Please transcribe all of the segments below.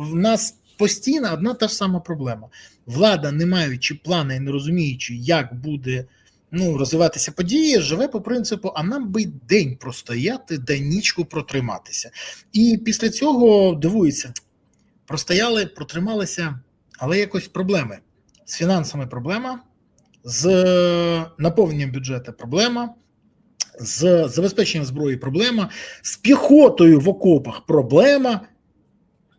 в нас постійно одна та ж сама проблема. Влада, не маючи плани і не розуміючи, як буде ну, розвиватися події, живе по принципу: а нам би день простояти, да нічку протриматися. І після цього дивується, простояли, протрималися, але якось проблеми. З фінансами проблема, з наповненням бюджету проблема, з забезпеченням зброї проблема, з піхотою в окопах проблема.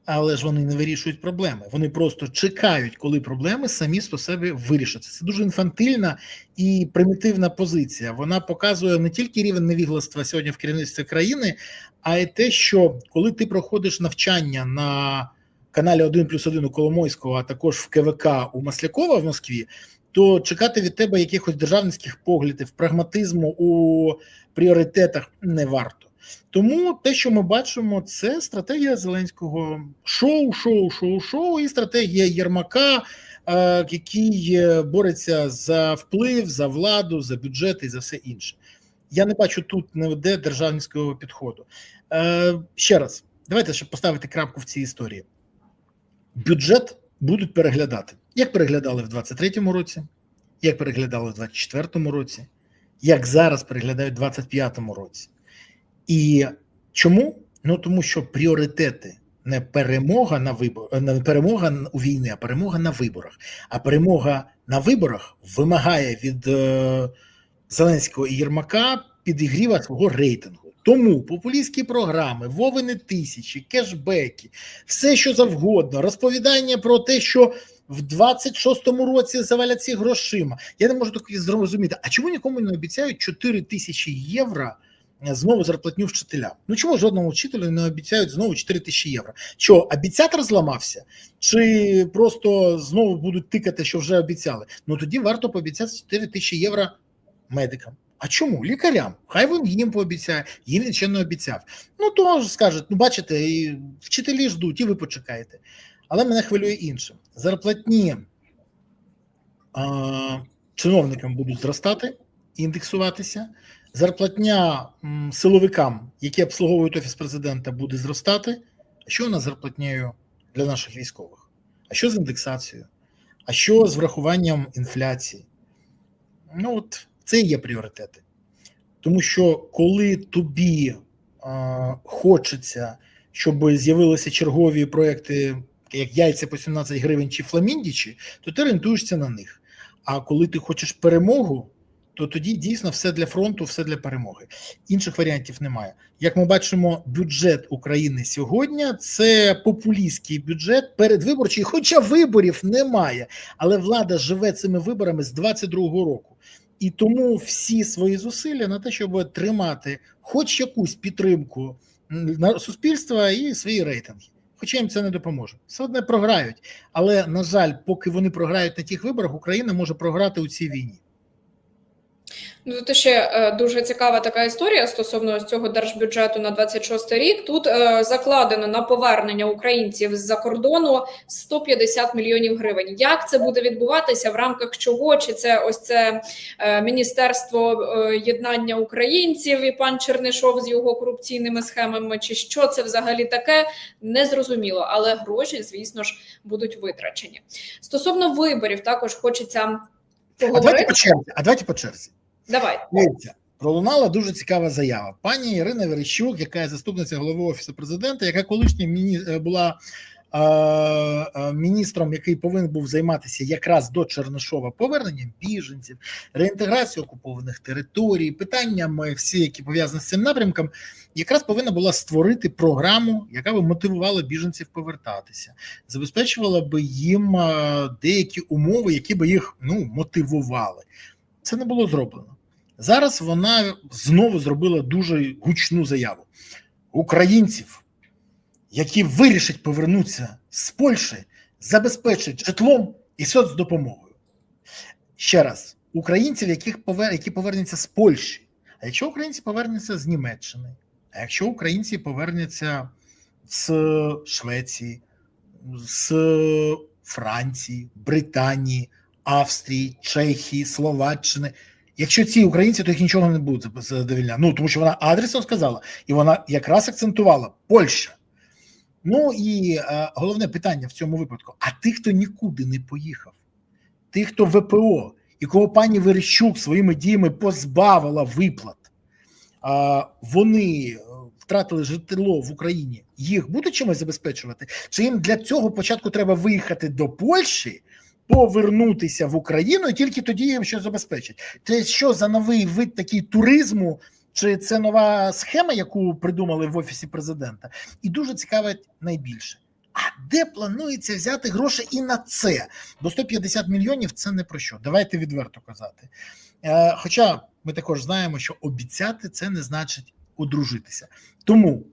Але ж вони не вирішують проблеми. Вони просто чекають, коли проблеми самі по себе вирішаться. Це дуже інфантильна і примітивна позиція. Вона показує не тільки рівень невігластва сьогодні в керівництві країни, а й те, що коли ти проходиш навчання на каналі 1 плюс 1 у Коломойського, а також в КВК у Маслякова в Москві, то чекати від тебе якихось державницьких поглядів, прагматизму у пріоритетах не варто. Тому те, що ми бачимо, це стратегія Зеленського шоу, шоу, шоу, шоу і стратегія Єрмака, е, який е, бореться за вплив, за владу, за бюджет і за все інше. Я не бачу тут ніде державницького підходу. Е, Ще раз, давайте щоб поставити крапку в цій історії. Бюджет будуть переглядати. Як переглядали в 23-му році, як переглядали в 24-му році, як зараз переглядають в 25-му році. І чому? Ну тому що пріоритети не перемога на вибор, не перемога у війні, а перемога на виборах. А перемога на виборах вимагає від е, Зеленського і Єрмака підігріва свого рейтингу. Тому популістські програми, Вовини тисячі, кешбеки, все що завгодно, розповідання про те, що в 26-му році заваляться грошима. Я не можу таки зрозуміти, а чому нікому не обіцяють 4 тисячі євро знову зарплатню вчителям? Ну чому жодному вчителю не обіцяють знову 4 тисячі євро? Що обіцятор зламався? Чи просто знову будуть тикати, що вже обіцяли? Ну тоді варто пообіцяти 4 тисячі євро медикам. А чому? Лікарям? Хай він їм пообіцяє, їм ще не обіцяв. Ну то скажуть, ну бачите, і вчителі ждуть, і ви почекаєте. Але мене хвилює інше. Зарплатні а, чиновникам будуть зростати, індексуватися. Зарплатня силовикам, які обслуговують офіс президента, буде зростати. А що нас зарплатнею для наших військових? А що з індексацією? А що з врахуванням інфляції? Ну от це і є пріоритети. Тому що коли тобі а, хочеться, щоб з'явилися чергові проекти, як яйця по 17 гривень чи фламіндічі, то ти орієнтуєшся на них. А коли ти хочеш перемогу, то тоді дійсно все для фронту, все для перемоги. Інших варіантів немає. Як ми бачимо, бюджет України сьогодні це популістський бюджет передвиборчий, хоча виборів немає. Але влада живе цими виборами з 22-го року. І тому всі свої зусилля на те, щоб тримати хоч якусь підтримку на суспільства і свої рейтинги. Хоча їм це не допоможе. Все одне програють. Але, на жаль, поки вони програють на тих виборах, Україна може програти у цій війні. Ну, тут ще е, дуже цікава така історія стосовно цього держбюджету на 26 рік. Тут е, закладено на повернення українців з-за кордону 150 мільйонів гривень. Як це буде відбуватися в рамках чого? Чи це ось це е, міністерство е, єднання українців і пан Чернишов з його корупційними схемами? Чи що це взагалі таке? Незрозуміло, але гроші, звісно ж, будуть витрачені. Стосовно виборів, також хочеться А давайте поговорити. по черзі. А давайте по черзі. Давай. Пролунала дуже цікава заява. Пані Ірина Верещук, яка є заступниця голови офісу президента, яка колишня міні... е, була е, е, міністром, який повинен був займатися якраз до Чернишова поверненням біженців, реінтеграцією окупованих територій, питаннями всі, які пов'язані з цим напрямком, якраз повинна була створити програму, яка би мотивувала біженців повертатися, забезпечувала би їм деякі умови, які би їх ну мотивували. Це не було зроблено. Зараз вона знову зробила дуже гучну заяву. Українців, які вирішать повернутися з Польщі, забезпечать житлом і соцдопомогою. Ще раз, українців, яких повер... які повернуться з Польщі. А якщо українці повернуться з Німеччини, а якщо українці повернуться з Швеції, з Франції, Британії, Австрії, Чехії, Словаччини. Якщо ці українці, то їх нічого не буде задовільняти. Ну тому що вона адресно сказала, і вона якраз акцентувала Польща. Ну і е, головне питання в цьому випадку: а тих, хто нікуди не поїхав, тих, хто ВПО, і кого пані Верещук своїми діями позбавила виплат, а, вони е, втратили житло в Україні, їх буде чимось забезпечувати? Чи їм для цього початку треба виїхати до Польщі? Повернутися в Україну і тільки тоді їм щось забезпечить. Це що за новий вид такий туризму, чи це нова схема, яку придумали в офісі президента? І дуже цікавить найбільше. А де планується взяти гроші і на це? Бо 150 мільйонів це не про що. Давайте відверто казати. Е, Хоча ми також знаємо, що обіцяти це не значить одружитися. Тому е,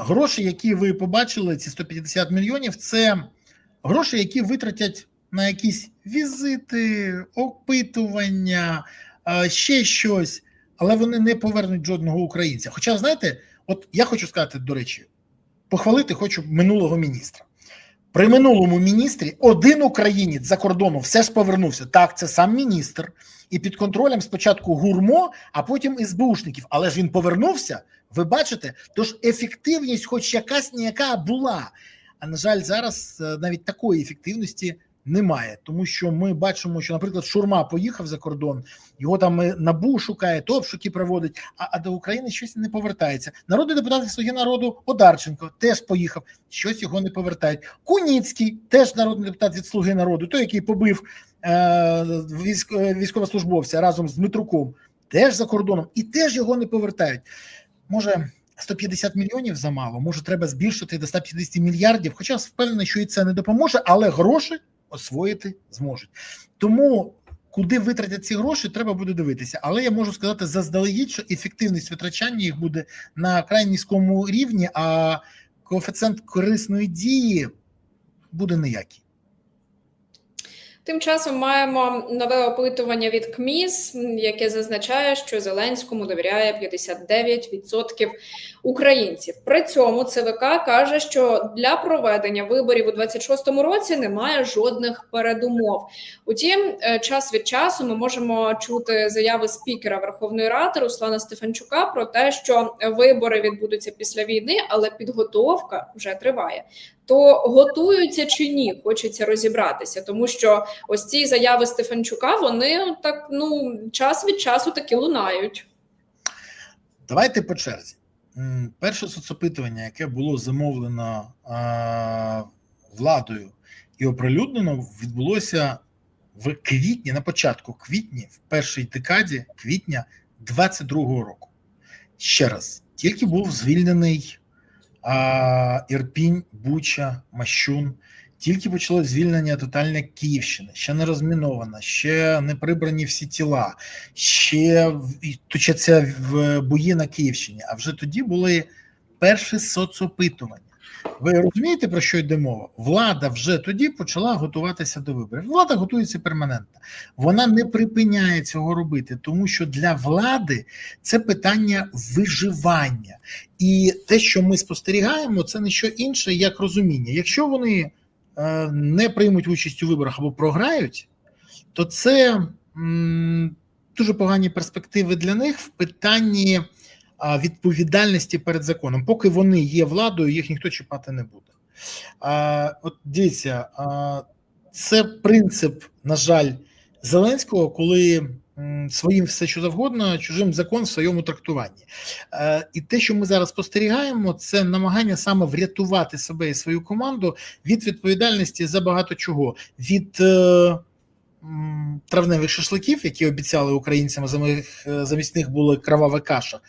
гроші, які ви побачили, ці 150 мільйонів, це гроші, які витратять на якісь візити, опитування, е, ще щось, але вони не повернуть жодного українця. Хоча, знаєте, от я хочу сказати, до речі, похвалити хочу минулого міністра. При минулому міністрі один українець за кордону все ж повернувся. Так, це сам міністр, і під контролем спочатку гурмо, а потім СБУшників. Але ж він повернувся. Ви бачите, тож ефективність, хоч якась ніяка була. А на жаль, зараз е, навіть такої ефективності немає, тому що ми бачимо, що, наприклад, Шурма поїхав за кордон, його там е, набу шукає, то обшуки проводить, а, а до України щось не повертається. Народний депутат «Слуги народу Одарченко теж поїхав, щось його не повертають. Куніцький теж народний депутат від Слуги народу, той, який побив е, військ, е, військовослужбовця разом з Дмитруком, теж за кордоном, і теж його не повертають. Може. 150 мільйонів замало, може, треба збільшити до 150 мільярдів. Хоча впевнений, що і це не допоможе, але гроші освоїти зможуть. Тому куди витратять ці гроші, треба буде дивитися. Але я можу сказати заздалегідь, що ефективність витрачання їх буде на край низькому рівні, а коефіцієнт корисної дії буде ніякий. Тим часом маємо нове опитування від КМІС, яке зазначає, що Зеленському довіряє 59% українців. При цьому ЦВК каже, що для проведення виборів у 26-му році немає жодних передумов. Утім, е, час від часу ми можемо чути заяви спікера Верховної Ради Руслана Стефанчука про те, що вибори відбудуться після війни, але підготовка вже триває. То готуються чи ні, хочеться розібратися, тому що ось ці заяви Стефанчука вони так ну час від часу таки лунають. Давайте по черзі. Перше соцопитування, яке було замовлено а, владою і оприлюднено, відбулося в квітні, на початку квітні, в першій декаді квітня 22-го року. Ще раз, тільки був звільнений Ірпінь, Буча, Мащун. Тільки почалось звільнення тотальне Київщини, ще не розмінована, ще не прибрані всі тіла, ще точаться в бої на Київщині. А вже тоді були перші соцопитування. Ви розумієте, про що йде мова? Влада вже тоді почала готуватися до виборів. Влада готується перманентно. Вона не припиняє цього робити, тому що для влади це питання виживання. І те, що ми спостерігаємо, це не що інше, як розуміння. Якщо вони е, не приймуть участь у виборах або програють, то це м, дуже погані перспективи для них в питанні відповідальності перед законом. Поки вони є владою, їх ніхто чіпати не буде. От дивіться, це принцип, на жаль, Зеленського, коли своїм все що завгодно, чужим закон в своєму трактуванні. І те, що ми зараз спостерігаємо, це намагання саме врятувати себе і свою команду від відповідальності за багато чого. Від е, травневих шашликів, які обіцяли українцям, замість, е, них була кровава каша,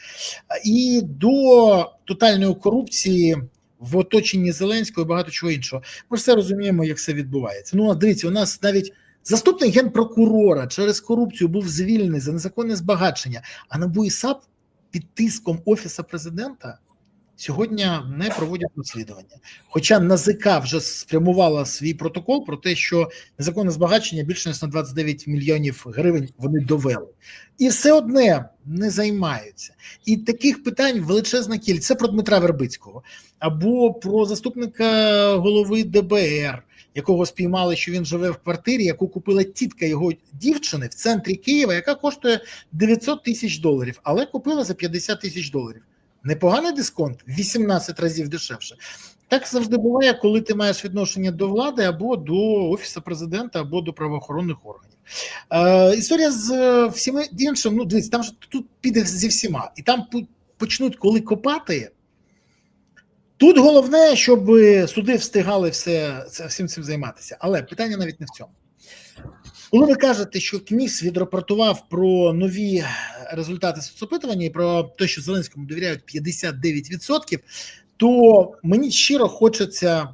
і до тотальної корупції. В оточенні Зеленського і багато чого іншого. Ми ж все розуміємо, як все відбувається. Ну, а дивіться, у нас навіть заступник генпрокурора через корупцію був звільнений за незаконне збагачення, а НАБУ і САП під тиском Офіса президента сьогодні не проводять розслідування. Хоча НАЗК вже спрямувала свій протокол про те, що незаконне збагачення більше ніж на 29 мільйонів гривень вони довели. І все одне не займаються. І таких питань величезна кількість. Це про Дмитра Вербицького або про заступника голови ДБР, якого спіймали, що він живе в квартирі, яку купила тітка його дівчини в центрі Києва, яка коштує 900 тисяч доларів, але купила за 50 тисяч доларів. Непоганий дисконт, 18 разів дешевше. Так завжди буває, коли ти маєш відношення до влади або до офісу президента, або до правоохоронних органів. Е, історія з е, всіми іншим. Ну, дивіться, там ж тут піде зі всіма, і там почнуть коли копати. Тут головне, щоб суди встигали все, всім цим займатися. Але питання навіть не в цьому. Коли ви кажете, що КМІС відрапортував про нові результати соцопитування і про те, що Зеленському довіряють 59%, то мені щиро хочеться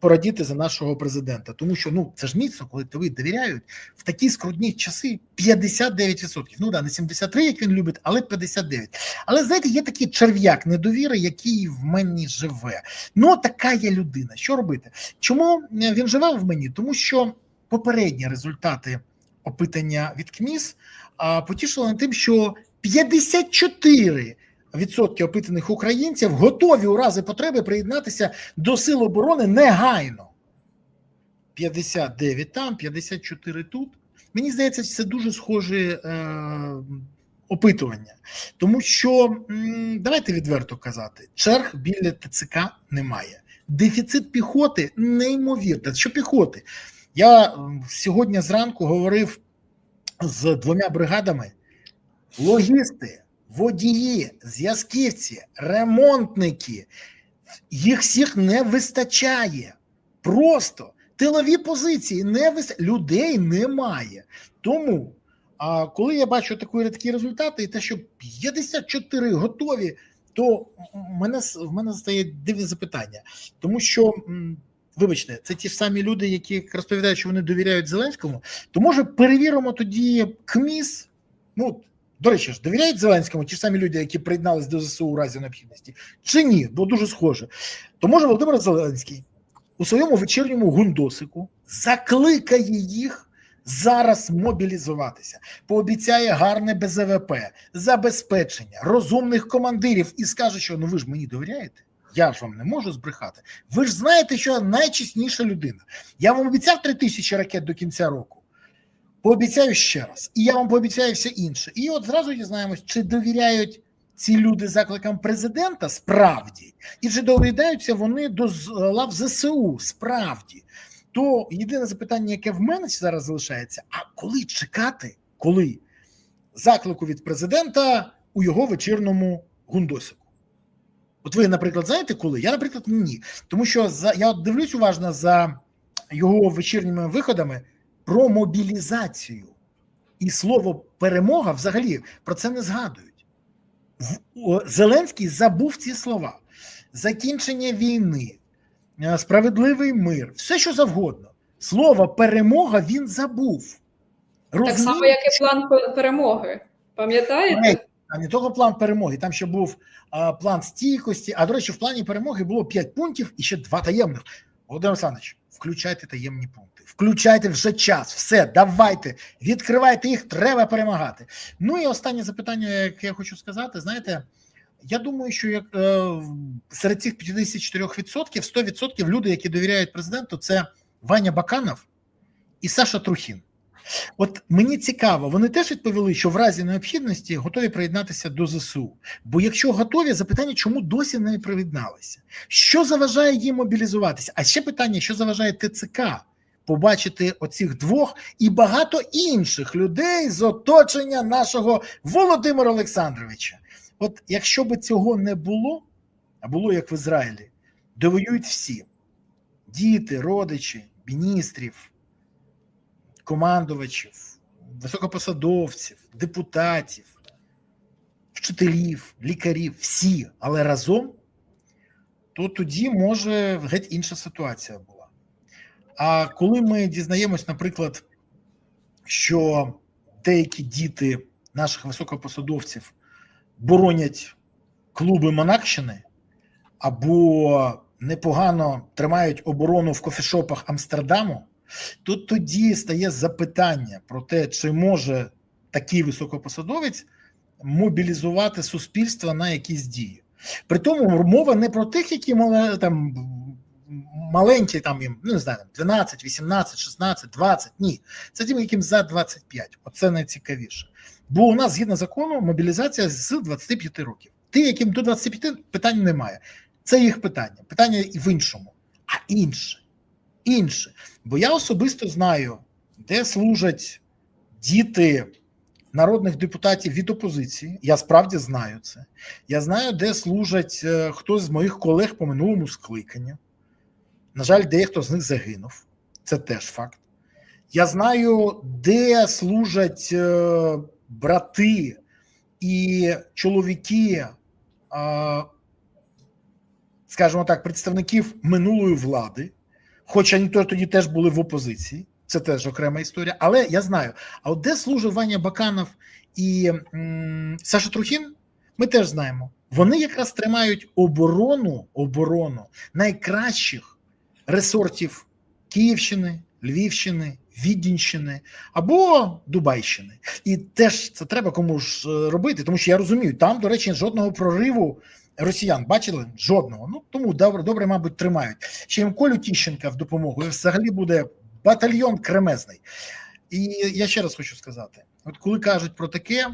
порадіти за нашого президента, тому що ну це ж міцно, коли тобі довіряють в такі скрутні часи 59%. Ну да, не 73, як він любить, але 59%. Але знаєте, є такий черв'як недовіри, який в мені живе. Ну, така є людина. Що робити? Чому е, він живе в мені? Тому що попередні результати опитання від КМІС потішили над тим, що 54 відсотки опитаних українців готові у разі потреби приєднатися до сил оборони негайно. 59 там, 54 тут. Мені здається, це дуже схоже е, опитування, тому що давайте відверто казати: черг біля ТЦК немає. Дефіцит піхоти неймовірно. Що піхоти? Я сьогодні зранку говорив з двома бригадами: логісти, водії, зв'язківці, ремонтники. Їх всіх не вистачає. Просто тилові позиції не вис... людей немає. Тому, а коли я бачу такі, такі результати, і те, що 54 готові, то мене, в мене стає дивне запитання. Тому що, вибачте, це ті ж самі люди, які розповідають, що вони довіряють Зеленському, то може перевіримо тоді КМІС. Ну, до речі, ж довіряють Зеленському ті ж самі люди, які приєднались до ЗСУ у разі необхідності, чи ні? Бо дуже схоже. То може Володимир Зеленський у своєму вечірньому гундосику закликає їх зараз мобілізуватися, пообіцяє гарне БЗВП, забезпечення, розумних командирів і скаже, що ну ви ж мені довіряєте. Я ж вам не можу збрехати. Ви ж знаєте, що я найчесніша людина. Я вам обіцяв три тисячі ракет до кінця року. Пообіцяю ще раз, і я вам пообіцяю все інше. І от зразу дізнаємось, чи довіряють ці люди закликам президента справді, і чи довідаються вони до лав ЗСУ справді. То єдине запитання, яке в мене зараз залишається: а коли чекати, коли заклику від президента у його вечірному гундосику? От ви, наприклад, знаєте коли? Я, наприклад, ні. Тому що за я от дивлюсь уважно за його вечірніми виходами про мобілізацію. І слово перемога взагалі про це не згадують. Зеленський забув ці слова: закінчення війни, е, справедливий мир, все що завгодно. Слово перемога він забув. Так само, як і план перемоги. Пам'ятаєте? А не тільки план перемоги, там ще був а, план стійкості. А до речі, в плані перемоги було 5 пунктів і ще два таємних. Володимир Олександрович, включайте таємні пункти, включайте вже час. Все, давайте, відкривайте їх, треба перемагати. Ну і останнє запитання, яке я хочу сказати, знаєте. Я думаю, що як е, серед цих 54% 100% люди, які довіряють президенту, це Ваня Баканов і Саша Трухін. От мені цікаво, вони теж відповіли, що в разі необхідності готові приєднатися до ЗСУ. Бо якщо готові, запитання, чому досі не приєдналися? Що заважає їм мобілізуватися? А ще питання, що заважає ТЦК побачити оцих двох і багато інших людей з оточення нашого Володимира Олександровича. От якщо би цього не було, а було як в Ізраїлі, де воюють всі: діти, родичі, міністрів, командувачів, високопосадовців, депутатів, вчителів, лікарів, всі, але разом, то тоді може геть інша ситуація була. А коли ми дізнаємось, наприклад, що деякі діти наших високопосадовців боронять клуби Монакщини або непогано тримають оборону в кофешопах Амстердаму, то тоді стає запитання про те, чи може такий високопосадовець мобілізувати суспільство на якісь дії. При тому мова не про тих, які там маленькі, там їм ну не знаю, 12, 18, 16, 20, Ні, це тим, яким за 25. Оце найцікавіше. Бо у нас згідно закону мобілізація з 25 років. Ти, яким до 25 питань немає. Це їх питання. Питання і в іншому, а інше. Інше. Бо я особисто знаю, де служать діти народних депутатів від опозиції. Я справді знаю це. Я знаю, де служать е, хтось з моїх колег по минулому скликанню. На жаль, дехто з них загинув. Це теж факт. Я знаю, де служать е, брати і чоловіки, е, скажімо так, представників минулої влади, хоча вони тоді теж були в опозиції, це теж окрема історія. Але я знаю, а от де служив Ваня Баканов і м, Саша Трухін, ми теж знаємо. Вони якраз тримають оборону, оборону найкращих ресортів Київщини, Львівщини, Відінщини або Дубайщини. І теж це треба комусь е, робити, тому що я розумію, там, до речі, жодного прориву росіян бачили? Жодного. Ну тому добре, добре, мабуть, тримають. Ще їм Колю Тіщенка в допомогу. І взагалі буде батальйон кремезний. І я ще раз хочу сказати: от коли кажуть про таке,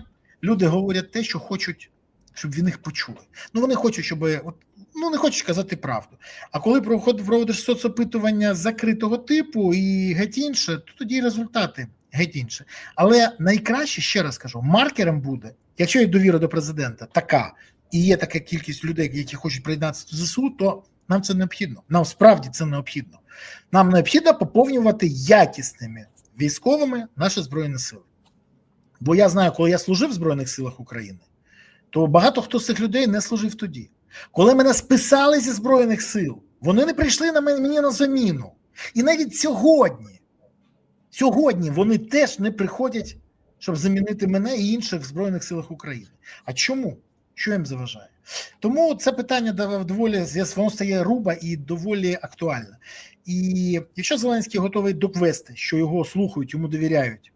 люди говорять те, що хочуть, щоб він їх почули. Ну вони хочуть, щоб от, ну не хочуть казати правду. А коли проводиш соцопитування закритого типу і геть інше, то тоді результати геть інше. Але найкраще, ще раз кажу, маркером буде, якщо є довіра до президента, така і є така кількість людей, які хочуть приєднатися до ЗСУ, то нам це необхідно. Нам справді це необхідно. Нам необхідно поповнювати якісними військовими наші збройні сили. Бо я знаю, коли я служив в Збройних силах України, то багато хто з цих людей не служив тоді. Коли мене списали зі Збройних сил, вони не прийшли на мені на заміну. І навіть сьогодні, сьогодні вони теж не приходять, щоб замінити мене і інших в Збройних силах України. А чому? Що їм заважає? Тому це питання доволі воно стає руба і доволі актуальне. І якщо Зеленський готовий довести, що його слухають, йому довіряють,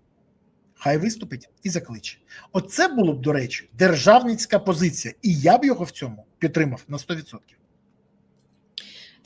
хай виступить і закличе. Оце було б, до речі, державницька позиція, і я б його в цьому підтримав на 100%.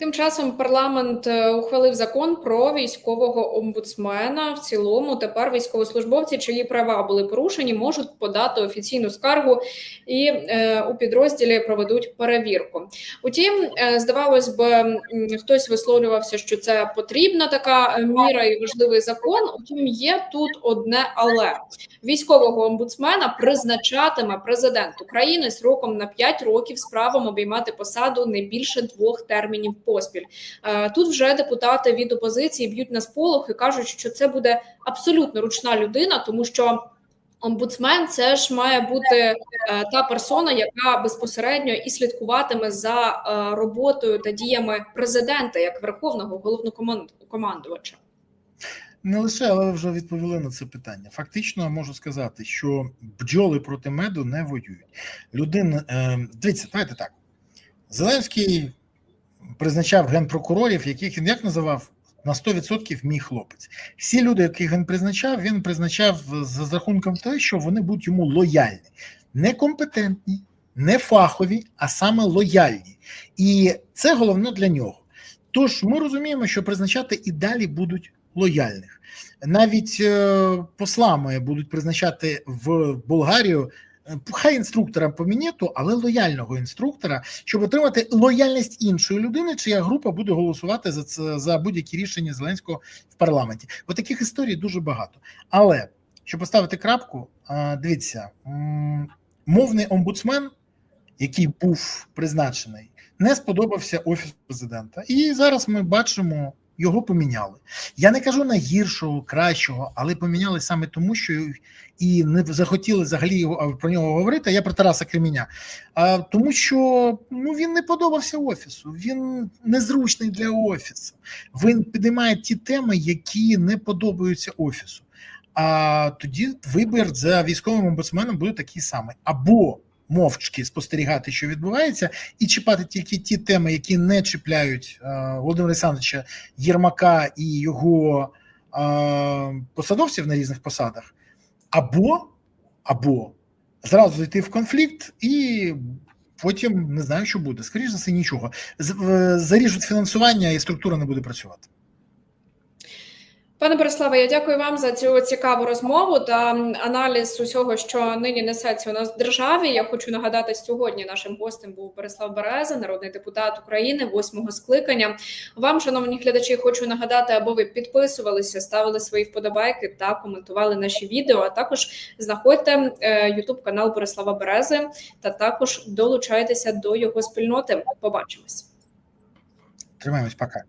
Тим часом парламент е, ухвалив закон про військового омбудсмена. В цілому тепер військовослужбовці, чиї права були порушені, можуть подати офіційну скаргу і е, у підрозділі проведуть перевірку. Утім, е, здавалось би, хтось висловлювався, що це потрібна така е, міра і важливий закон. Утім, є тут одне але військового омбудсмена призначатиме президент України сроком на 5 років з правом обіймати посаду не більше двох термінів поспіль. Е, Тут вже депутати від опозиції б'ють на сполох і кажуть, що це буде абсолютно ручна людина, тому що. Омбудсмен це ж має бути е, та персона, яка безпосередньо і слідкуватиме за е, роботою та діями президента як верховного головнокомандувача. Не лише, але вже відповіли на це питання. Фактично, можу сказати, що бджоли проти меду не воюють. Людина, дивіться, давайте так. Зеленський призначав генпрокурорів, яких він як називав на 100% мій хлопець. Всі люди, яких він призначав, він призначав за рахунком того, що вони будуть йому лояльні, некомпетентні, не фахові, а саме лояльні. І це головне для нього. Тож ми розуміємо, що призначати і далі будуть лояльних. Навіть е, послами будуть призначати в Болгарію. Е, Хай інструктора по мінету, але лояльного інструктора, щоб отримати лояльність іншої людини, чия група буде голосувати за це за будь-які рішення Зеленського в парламенті. От таких історій дуже багато. Але щоб поставити крапку, е, дивіться, мовний омбудсмен, який був призначений, не сподобався офісу президента. І зараз ми бачимо, його поміняли. Я не кажу на гіршого, кращого, але поміняли саме тому, що і не захотіли взагалі про нього говорити. Я про Тараса Креміня. А тому, що ну він не подобався офісу. Він незручний для офісу. Він підіймає ті теми, які не подобаються офісу. А тоді вибір за військовим омбудсменом буде такий самий або мовчки спостерігати, що відбувається, і чіпати тільки ті теми, які не чіпляють е, Володимира Олександровича Єрмака і його е, посадовців на різних посадах, або, або зразу зайти в конфлікт і. Потім не знаю, що буде. Скоріше за все, нічого. Заріжуть фінансування і структура не буде працювати. Пане Бориславе, я дякую вам за цю цікаву розмову та аналіз усього, що нині несеться у нас в державі. Я хочу нагадати, сьогодні нашим гостем був Борислав Береза, народний депутат України, восьмого скликання. Вам, шановні глядачі, хочу нагадати, аби ви підписувалися, ставили свої вподобайки та коментували наші відео. А також знаходьте Ютуб канал Борислава Берези та також долучайтеся до його спільноти. Побачимось. Тримаємось, пока.